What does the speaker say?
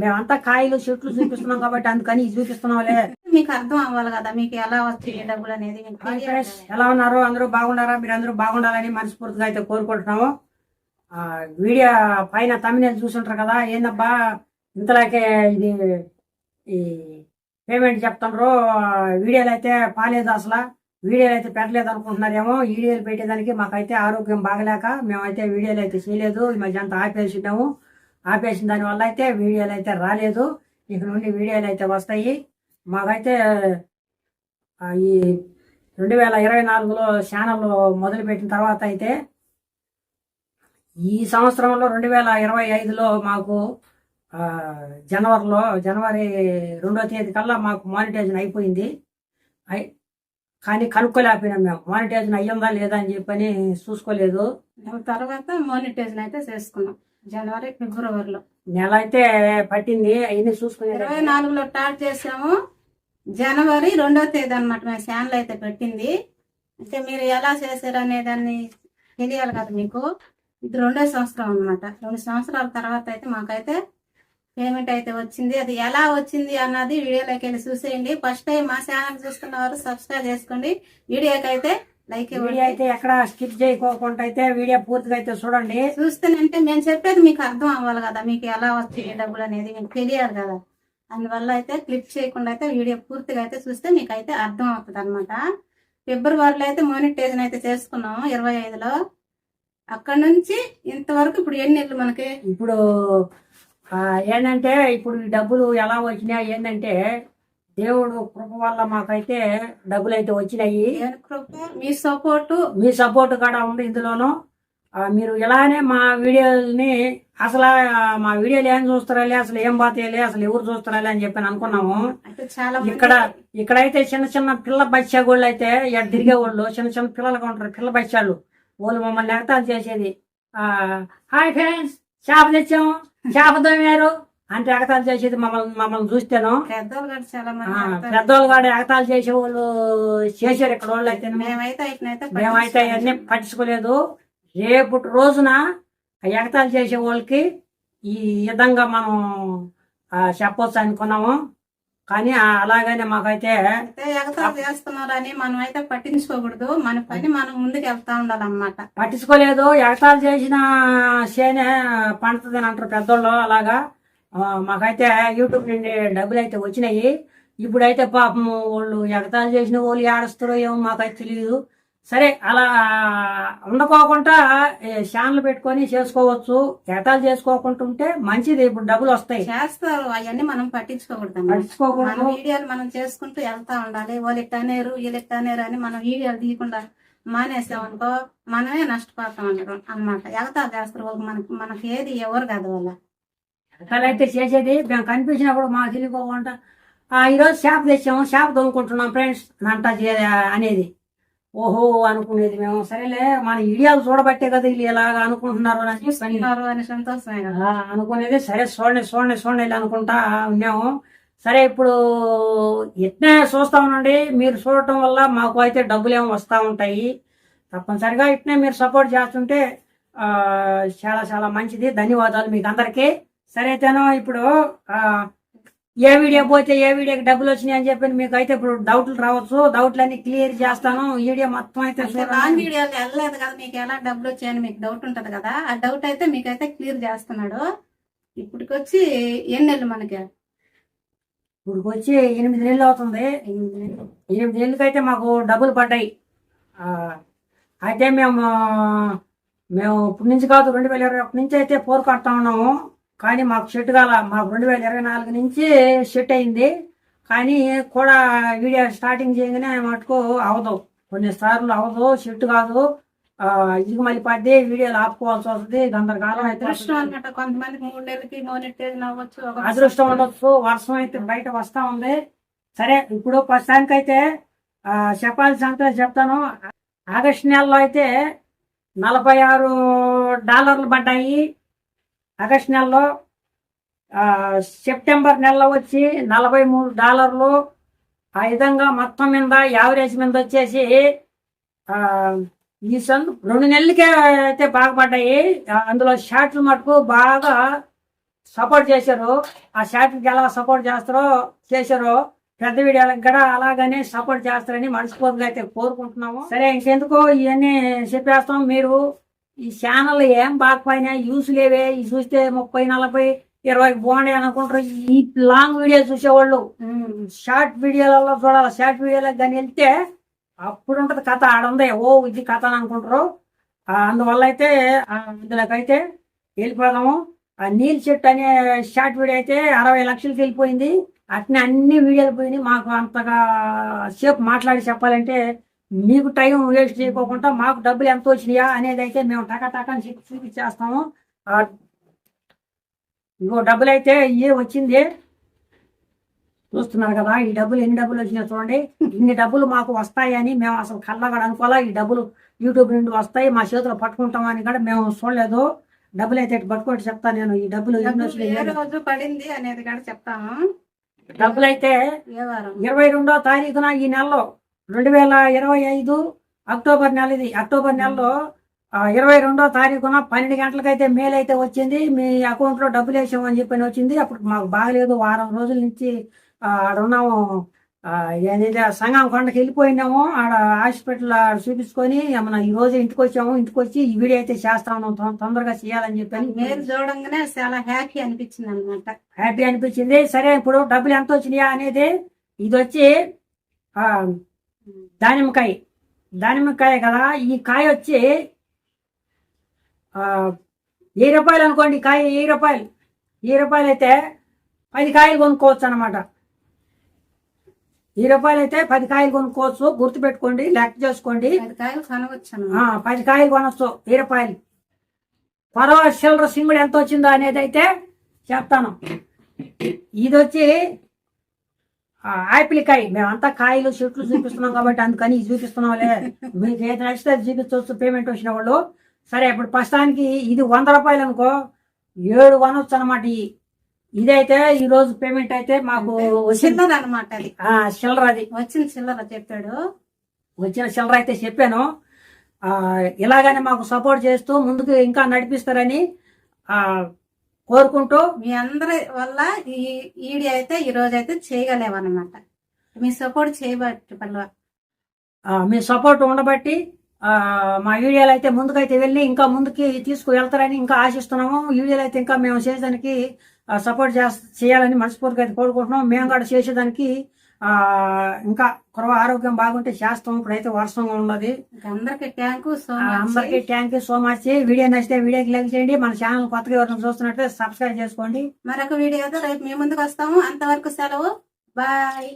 మేమంతా కాయలు చెట్లు చూపిస్తున్నాం కాబట్టి అందుకని ఇది చూపిస్తున్నాంలే. మీకు అర్థం అవ్వాలి కదా మీకు ఎలా వస్తాయి డబ్బులు అనేది. ఎలా ఉన్నారు? అందరూ బాగున్నారా? మీరు అందరూ బాగుండాలని మనస్ఫూర్తిగా అయితే కోరుకుంటున్నాము. ఆ, వీడియో పైన తమిళ చూసుంటారు కదా ఏందబ్బా ఇంతలాకే ఇది ఈ పేమెంట్ చెప్తుండ్రు వీడియోలు అయితే పాలేదు అసలు. వీడియోలు అయితే పెట్టలేదు అనుకుంటున్నారేమో వీడియోలు పెట్టేదానికి మాకైతే ఆరోగ్యం బాగలేక మేమైతే వీడియోలు అయితే చేయలేదు ఈ మధ్య అంతా ఆపేసినాము ఆపేసిన దానివల్ల అయితే వీడియోలు అయితే రాలేదు. ఇక నుండి వీడియోలు అయితే వస్తాయి. మాకైతే ఈ రెండు వేల ఇరవై నాలుగులో ఛానల్ మొదలుపెట్టిన తర్వాత అయితే ఈ సంవత్సరంలో రెండు వేల ఇరవై ఐదులో మాకు జనవరిలో జనవరి రెండో తేదీ కల్లా మాకు మానిటైజన్ అయిపోయింది. అయి కానీ కనుక్కోలేకపోయినాం మేము. మానిటైజన్ అయ్యిందా లేదా అని చెప్పని చూసుకోలేదు. తర్వాత మానిటైజన్ అయితే చేసుకున్నాం. జనవరి ఫిబ్రవరిలో. నెల అయితే పట్టింది అవన్నీ చూసుకునేది ఇరవై నాలుగులో స్టార్ట్ చేసాము జనవరి రెండో తేదీ అనమాట మేము ఛానల్ అయితే పెట్టింది. అంటే మీరు ఎలా చేశారు అనే దాన్ని తెలియాలి కదా మీకు. ఇది రెండో సంవత్సరం అన్నమాట. రెండు సంవత్సరాల తర్వాత అయితే మాకైతే పేమెంట్ అయితే వచ్చింది. అది ఎలా వచ్చింది అన్నది వీడియోలోకి వెళ్ళి చూసేయండి. ఫస్ట్ టైం మా ఛానల్ చూస్తున్న వారు సబ్స్క్రైబ్ చేసుకోండి. వీడియోకి అయితే లైక్ వీడియో అయితే ఎక్కడ స్కిప్ చేయకోకుండా అయితే వీడియో పూర్తిగా అయితే చూడండి. చూస్తేనంటే మేము చెప్పేది మీకు అర్థం అవ్వాలి కదా మీకు ఎలా వస్తాయి డబ్బులు అనేది మీకు తెలియాలి కదా. అందువల్ల అయితే క్లిక్ చేయకుండా అయితే వీడియో పూర్తిగా అయితే చూస్తే మీకు అయితే అర్థం అవుతుంది అనమాట ఫిబ్రవరిలో అయితే మానిటైజన్ అయితే చేసుకున్నాము ఇరవై ఐదులో. అక్కడ నుంచి ఇంతవరకు ఇప్పుడు ఎన్ని నెలలు మనకి? ఇప్పుడు ఏంటంటే ఇప్పుడు డబ్బులు ఎలా వచ్చినాయి ఏంటంటే దేవుడు కృప వల్ల మాకైతే డబ్బులు అయితే వచ్చినాయి మీ సపోర్టు. మీ సపోర్ట్ కూడా ఉంది ఇందులోను. మీరు ఇలానే మా వీడియోని అసలు మా వీడియోలు ఏం చూస్తారాలే అసలు ఏం బాతేయాలి అసలు ఎవరు చూస్తారాలే అని చెప్పి అనుకున్నాము. ఇక్కడ ఇక్కడైతే చిన్న చిన్న పిల్ల బచ్చా గోళ్ళు అయితే ఎక్కడ తిరిగే వాళ్ళు చిన్న చిన్న పిల్లలుగా ఉంటారు పిల్ల బచ్చాలు వాళ్ళు మమ్మల్ని ఎగతాలు చేసేది. ఆ హాయ్ ఫ్రెండ్స్ చేప తెచ్చాము చేప తోమారు అంటే ఎగతాలు చేసేది మమ్మల్ని మమ్మల్ని చూస్తేను. పెద్దోళ్ళు కూడా చాలా మంది. పెద్దోళ్ళు కూడా ఎగతాలు చేసే వాళ్ళు చేశారు ఇక్కడ వాళ్ళు అయితే మేమైతే అయితే మేమైతే అవన్నీ పట్టించుకోలేదు. రేపటి రోజున ఆ ఎగతాలు చేసే వాళ్ళకి ఈ విధంగా మనం చెప్పొచ్చు అనుకున్నాము కానీ అలాగనే మాకైతే ఎగతాలు చేస్తున్నారని మనం అయితే పట్టించుకోకూడదు. మన పని మనం ముందుకు వెళ్తా ఉండాలన్నమాట. పట్టించుకోలేదు. ఎగతాలు చేసిన చేనే పండుతుంది అంటారు పెద్దోళ్ళు అలాగా. మాకైతే యూట్యూబ్ నుండి డబ్బులు అయితే వచ్చినాయి. ఇప్పుడైతే పాపం వాళ్ళు ఎగతాలు చేసిన వాళ్ళు ఏడుస్తారో ఏమో మాకైతే తెలియదు సరే అలా ఉండకోకుండా ఛానల్ పెట్టుకొని చేసుకోవచ్చు. ఎగతాలు చేసుకోకుండా ఉంటే మంచిది. ఇప్పుడు డబ్బులు వస్తాయి. చేస్తారు. అవన్నీ మనం పట్టించుకోకూడదు. పట్టించుకోకూడదు వీడియోలు మనం చేసుకుంటూ వెళ్తా ఉండాలి. వాళ్ళు ఇట్టనేరు వీళ్ళు ఇట్టనేరు అని మనం వీడియోలు తీయకుండా మానేసామనుకో మనమే నష్టపోతాం అంటారు అనమాట ఎగతా చేస్తారు. వాళ్ళు మనకి మనకి ఏది ఎవరు కాదు వాళ్ళ. ఎగతాలు అయితే చేసేది. మేము కనిపించినప్పుడు మాకు తెలియకోకుండా "ఆ, ఈరోజు చేప తెచ్చాము చేప తోముకుంటున్నాం ఫ్రెండ్స్ అంట అనేది. ఓహో అనుకునేది మేము. సరేలే మన వీడియోలు చూడబట్టే కదా వీళ్ళు ఇలాగా అనుకుంటున్నారు అని సంతోషమే కదా. అనుకునేది. సరే చూడండి చూడండి చూడండి అనుకుంటా ఉన్నాము. సరే ఇప్పుడు ఎట్నే చూస్తా ఉండండి. మీరు చూడటం వల్ల మాకు అయితే డబ్బులు ఏమో వస్తూ ఉంటాయి. తప్పనిసరిగా ఇట్నే మీరు సపోర్ట్ చేస్తుంటే చాలా చాలా మంచిది. ధన్యవాదాలు మీకు అందరికీ. సరే అయితేనో ఇప్పుడు ఏ వీడియో పోతే ఏ వీడియోకి డబ్బులు వచ్చినాయి అని చెప్పి మీకు అయితే ఇప్పుడు డౌట్లు రావచ్చు. డౌట్లు అన్ని క్లియర్ చేస్తాను. వీడియో మొత్తం అయితే చూడండి. వీడియోలు వెళ్ళలేదు కదా మీకు ఎలా డబ్బులు వచ్చాయని మీకు డౌట్ ఉంటది కదా ఆ డౌట్ అయితే మీకైతే క్లియర్ చేస్తున్నాడు. ఇప్పటికొచ్చి ఎన్ని నెలలు మనకి? ఇప్పుడు వచ్చి ఎనిమిది నెలలు అవుతుంది. ఎనిమిది నెలలు. ఎనిమిది నెలలకైతే మాకు డబ్బులు పడ్డాయి. అయితే మేము మేము ఇప్పటి నుంచి కాదు రెండు వేల ఇరవై ఒకటి నుంచి అయితే పోరు కడతా ఉన్నాము. కానీ మాకు సెట్ కాల మాకు రెండు వేల ఇరవై నాలుగు నుంచి సెట్ అయింది. కానీ కూడా వీడియో స్టార్టింగ్ చేయగానే మటుకు అవదు. కొన్నిసార్లు అవదు సెట్ కాదు. ఆ, ఇది మళ్ళీ పడ్డి వీడియోలు ఆపుకోవాల్సి వస్తుంది. గందరకాలం అయితే కొంతమందికి మూడు నెలలకి అవ్వచ్చు అదృష్టం ఉండొచ్చు. వర్షం అయితే బయట వస్తా ఉంది. సరే ఇప్పుడు ప్రస్తుతానికి అయితే ఆ, చెప్పాల్సిన సంగతి చెప్తాను. ఆగస్టు నెలలో అయితే నలభై ఆరు డాలర్లు పడ్డాయి. ఆగస్ట్ నెలలో సెప్టెంబర్ నెలలో వచ్చి నలభై మూడు డాలర్లు ఆ విధంగా మొత్తం మీద యావరేజ్ మీద వచ్చేసి ఈ సందు రెండు నెలలకే అయితే బాగుపడ్డాయి. అందులో షార్ట్లు మటుకు బాగా సపోర్ట్ చేశారు. ఆ షార్ట్కి ఎలా సపోర్ట్ చేస్తారో చేశారో పెద్ద వీడియోలకు కూడా అలాగనే సపోర్ట్ చేస్తారని మనస్ఫూర్తిగా అయితే కోరుకుంటున్నాము. సరే ఇంకెందుకు ఇవన్నీ చెప్పేస్తాం. మీరు ఈ ఛానల్ ఏం బాగపోయినా యూస్ లేవే ఈ చూస్తే ముప్పై నలభై ఇరవై బాగుండే అనుకుంటారు. ఈ లాంగ్ వీడియో చూసేవాళ్ళు షార్ట్ వీడియోలలో చూడాలి. షార్ట్ వీడియోలకు కానీ వెళ్తే అప్పుడు ఉంటుంది కథ ఆడుందే ఓ ఇది కథ అని అనుకుంటారు. అందువల్ల అయితే ఇందులోకైతే వెళ్ళిపోదాము. ఆ నీల్ చెట్టు అనే షార్ట్ వీడియో అయితే అరవై లక్షలకి వెళ్ళిపోయింది. అట్నే అన్ని వీడియోలు పోయినాయి. మాకు అంతగా సేపు మాట్లాడి చెప్పాలంటే మీకు టైం వేస్ట్ చేయకోకుండా మాకు డబ్బులు ఎంత వచ్చినాయా అనేది అయితే మేము టకా టకా అని చెప్పి చూపించేస్తాము. ఇగో డబ్బులు అయితే ఏ వచ్చింది? చూస్తున్నారు కదా ఈ డబ్బులు ఎన్ని డబ్బులు వచ్చినాయి చూడండి. ఇన్ని డబ్బులు మాకు వస్తాయని మేము అసలు కళ్ళగా అనుకోవాలా? ఈ డబ్బులు యూట్యూబ్ నుండి వస్తాయి మా చేతిలో పట్టుకుంటామని కూడా మేము చూడలేదు. డబ్బులు అయితే పట్టుకోటి చెప్తాను నేను. ఈ డబ్బులు రోజు పడింది అనేది కూడా చెప్తాము డబ్బులు అయితే ఇరవై రెండో తారీఖున ఈ నెలలో రెండు వేల ఇరవై ఐదు అక్టోబర్ నెల ఇది. అక్టోబర్ నెలలో ఇరవై రెండో తారీఖున పన్నెండు గంటలకైతే మెయిల్ అయితే వచ్చింది. మీ అకౌంట్లో డబ్బులు వేసామని చెప్పని వచ్చింది. అప్పుడు మాకు బాగలేదు. వారం రోజుల నుంచి ఆడ ఉన్నాము. ఏదైతే సంగం కొండకి వెళ్ళిపోయినాము ఆడ హాస్పిటల్ చూపించుకొని మన ఈ రోజు ఇంటికి వచ్చాము. ఇంటికి వచ్చి ఈ వీడియో అయితే చేస్తా ఉన్నాం. తొం- తొందరగా చేయాలని చెప్పని మీరు చూడంగానే చాలా హ్యాపీ అనిపించింది అనమాట హ్యాపీ అనిపించింది. సరే ఇప్పుడు డబ్బులు ఎంత వచ్చినాయా అనేది ఇది వచ్చి ఆ, దానిమ్మకాయ. దానిమ్మకాయ కదా ఈ కాయ వచ్చి వెయ్యి రూపాయలు అనుకోండి కాయ వెయ్యి రూపాయలు. వెయ్యి రూపాయలు అయితే పది కాయలు కొనుక్కోవచ్చు అనమాట వెయ్యి రూపాయలు అయితే పది కాయలు కొనుక్కోవచ్చు. గుర్తుపెట్టుకోండి లెక్క చేసుకోండి. పది కాయలు కొనవచ్చు. పది కాయలు కొనొచ్చు వెయ్యి రూపాయలు. పరవ చిల్లర సింగుడు ఎంత వచ్చిందో అనేది అయితే చెప్తాను. ఇది వచ్చి ఆ, ఆపిల్ కాయ మేమంతా కాయలు చెట్లు చూపిస్తున్నాం కాబట్టి అందుకని ఇది చూపిస్తున్నాంలే. మీకు ఏది నచ్చితే అది చూపించవచ్చు పేమెంట్ వచ్చిన వాళ్ళు. సరే ఇప్పుడు ప్రస్తుతానికి ఇది వంద రూపాయలు అనుకో ఏడు కొనొచ్చు అనమాట ఇదైతే ఈ రోజు పేమెంట్ అయితే మాకు వచ్చింది చిల్లర అనమాట అది చిల్లర అది. వచ్చిన చిల్లర చెప్పాడు. వచ్చిన చిల్లర అయితే చెప్పాను. ఆ, ఇలాగనే మాకు సపోర్ట్ చేస్తూ ముందుకు ఇంకా నడిపిస్తారని ఆ, కోరుకుంటూ మీ అందరి వల్ల ఈ ఈడి అయితే ఈ రోజు అయితే చేయగలేమన్నమాట మీ సపోర్ట్ చేయబట్టి పల్లవ మీ సపోర్ట్ ఉండబట్టి మా వీడియోలు అయితే ముందుకైతే వెళ్ళి ఇంకా ముందుకి తీసుకువెళ్తారని ఇంకా ఆశిస్తున్నాము. వీడియోలు అయితే ఇంకా మేము చేసేదానికి సపోర్ట్ చేయాలని మనస్ఫూర్తిగా అయితే కోరుకుంటున్నాం మేము కూడా చేసేదానికి ఇంకా కురవ ఆరోగ్యం బాగుంటే చేస్తాం ఇప్పుడైతే వర్షంగా ఉన్నది. అందరికి tank thank you so much video నచ్చితే వీడియోకి లైక్ చేయండి. మన ఛానల్ కొత్తగా ఎవరైనా చూస్తున్నట్టే సబ్స్క్రైబ్ చేసుకోండి. మరొక వీడియోతో రేపు మీ ముందుకు వస్తాము. అంతవరకు సెలవు. బాయ్